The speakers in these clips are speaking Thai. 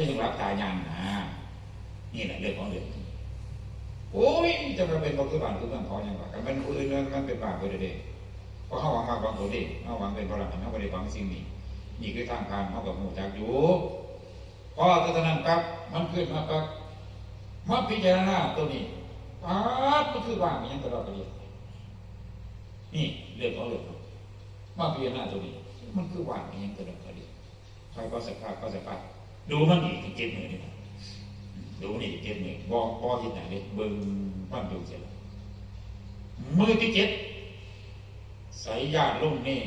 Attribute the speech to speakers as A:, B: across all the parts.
A: คือยังรับตายยังนะนี่แหละเรื่องของเรื่องโอ้ยจะมาเป็นบคือบ้านคือเมืองเขาอย่างว่ากันมันคนอื่นมันเป็นบาปไปเด็กเพราะเขาหวังมากบางคนดิเขาหวังเป็นพลังเขาไม่ได้หวังสิ่งนี้นี่คือทางผ่านเขากับหมู่จากอยู่พอตอนนั้นปั๊บมันขึ้นมาปั๊บมาพิจารณาตัวนี้ปั๊บมันคือว่างอย่างตลอดไปเลยนี่เรื่องของเรื่องมาพิจารณาตัวนี้ มันคือว่างอย่างตลอดไปเลยใครก็สักภาพก็สักภาพ ดูมันอีกเก็บเงินนี่ดูมันอีกเก็บเงินบอบอที่ไหนเลยเบิ่งความดูเสร็จมือที่เจ็ดใส่ยาลงนี่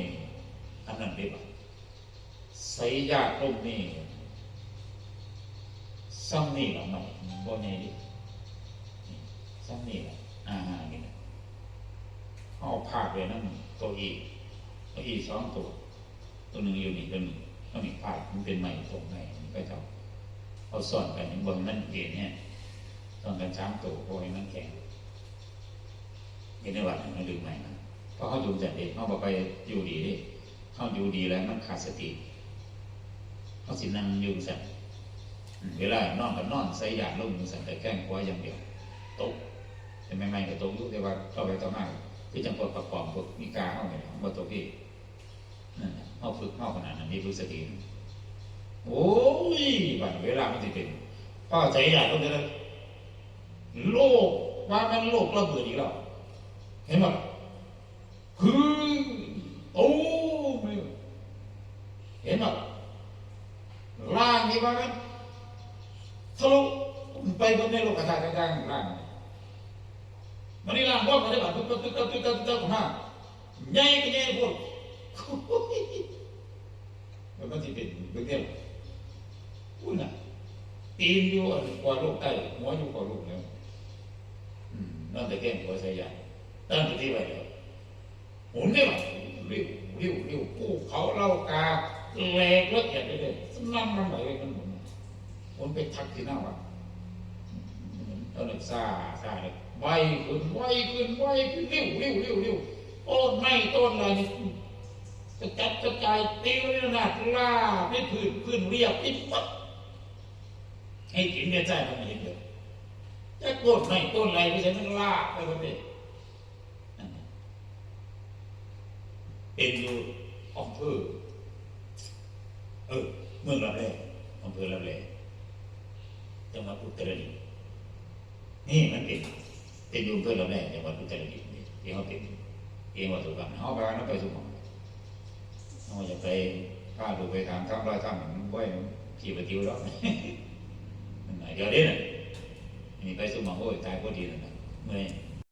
A: อันนั้นได้ปะใส่ยาลงนี่ซ้ำนี่หรอไม่บ่แน่ดิซ้ำนี่แหละอ่านี่แหละเอาพาดไว้นั่นตัวอีกตัวอีกสองตัวตัวหนึ่งอยู่นี่ตัวหนึ่ง มันเป็นใหม่ส่งใหม่ก็จะเอาซ่อนกันบนมันเห็นเนี่ยซ่อนกันสามตัวโอ้ยมันแข็งเห็นในวัดมันลืมใหม่นะเพราะเขาดูจากเด็กเขาบอกไปอยู่ดีดิเขาอยู่ดีแล้วมันขาดสติเขาสินั่งอยู่สั่นเวลานอนกับนอนใส่ยาลงอยู่สั่นแต่แกล้งคว้าอย่างเดียวตกแต่ไม่ไม่ก็ตกยุแต่ว่าต่อไปต่อมาคือจังพวกประกอบพวกนิกาเข้าไปของบตกที่นั่นน่ะเอาฝึกเข้าขนาดนั้นนี่ฝึกสติ โอ้ยบัดเวลามันจะเป็นป้าใจใหญ่ก็จะโลกว่ามันโลกระเบิดอีกแล้วเห็นไหมคือโอ้เห็นไหมล่างนี่ว่ามันทะลุไปบนในโลกกระจายกระจายล่างมันนี่ล่างบอลมาได้ป่ะตุ๊กตุ๊กตุ๊กตุ๊กตุ๊กตุ๊กมาใหญ่ก็ใหญ่พวกมันก็จะเป็นเรื่องเดียวอุ้ย ตีนอยู่อันกว่าโลกใต้หัวอยู่กว่าโลกแล้วอืมนั่นแต่แก้งหัวใส่ใหญ่ตั้งแต่ที่ไว้แล้วหมุนได้ไหมเร็วเร็วเร็วภูเขาเล่ากาแหลกแล้วแกะไปเลยสนั่นมันไหลไปมันหมุนหมุนไปทักที่หน้าวัดตอนนี้ซาซาเลยไวขึ้นไวขึ้นไวขึ้นเร็วเร็วเร็วเร็วต้นไม้ต้นอะไรนี่กระจัดกระจายตีไว้ระนาดล่าไม่พื้นพื้นเรียบไม่ปัด ให้กินเนี่ใจมันเห็นเลยจะโกดไม่ต้นอะไรไม่ใช่มันล่าไปหมดเลยวเป็นอยู่อำเภอเออเมืองรับแลอำเภอรับแลจังหวัดอุตรดิตถ์นี่มันเป็นเป็นอยู่อำเภอรับแลจังหวัดอุตรดิตถ์นี่ที่เขาเป็นเองว่าสุพรรณเขาไปนั้นไปสุพรรณเราจะไปข้าดูไปทางข้ามร้อยข้ามมันบ่อยขี่ไปติ้วแล้ว เดี๋ยวนี้นะนี่ไปสมองโอ้ยตายพอดีนั่นน่ะเมื่อย